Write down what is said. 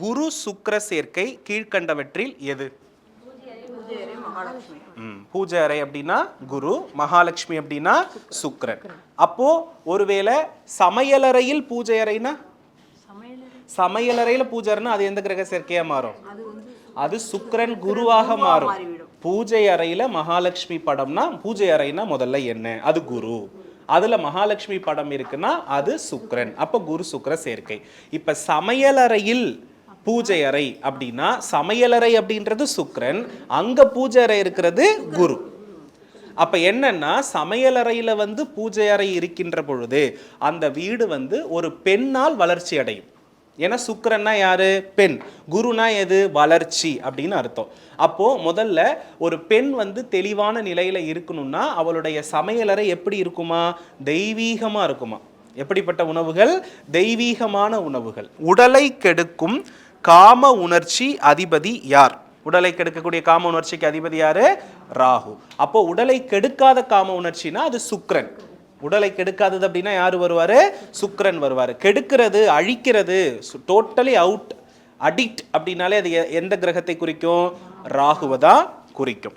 குரு சுக்கர சேர்க்கை கீழ்க்கண்டவற்றில் எது? ம், பூஜை அறை அப்படின்னா குரு மகாலட்சுமி அப்படின்னா சுக்கரன். அப்போ ஒருவேளை சமையலறையில் பூஜை அறைனா சமையலறையில பூஜை அது எந்த கிரக சேர்க்கையா மாறும்? அது சுக்கரன் குருவாக மாறும். பூஜை அறையில மகாலட்சுமி படம்னா பூஜை அறைனா முதல்ல என்ன? அது குரு. அதுல மகாலட்சுமி படம் இருக்குன்னா அது சுக்கரன். அப்ப குரு சுக்கர சேர்க்கை. இப்ப சமையலறையில் பூஜை அறை அப்படின்னா சமையலறை அப்படின்றது சுக்ரன் அங்க பூஜை அறை இருக்கிறது குரு. அப்ப என்னன்னா சமையலறையில் வந்து பூஜை அறை இருக்கின்ற பொழுது அந்த வீடு வந்து ஒரு பெண்ணால் வளர்ச்சி அடையும். ஏன்னா சுக்கரன்னா யாரு? பெண். குருனா எது? வளர்ச்சி அப்படின்னு அர்த்தம். அப்போ முதல்ல ஒரு பெண் வந்து தெளிவான நிலையில இருக்கணும்னா அவளுடைய சமையலறை எப்படி இருக்குமா? தெய்வீகமா இருக்குமா? எப்படிப்பட்ட உணவுகள்? தெய்வீகமான உணவுகள். உடலை கெடுக்கும் காம உணர்ச்சி அதிபதி யார்? உடலை கெடுக்கக்கூடிய காம உணர்ச்சிக்கு அதிபதி யாரு? ராகு. அப்போ உடலை கெடுக்காத காம உணர்ச்சினா அது சுக்ரன் உடலை கெடுக்காதது அப்படின்னா யார் வருவாரு? சுக்ரன் வருவார். கெடுக்கிறது அழிக்கிறது டோட்டலி அவுட் அடிக்ட் அப்படின்னாலே அது எ- எந்த கிரகத்தை குறிக்கும்? ராகுவை தான் குறிக்கும்.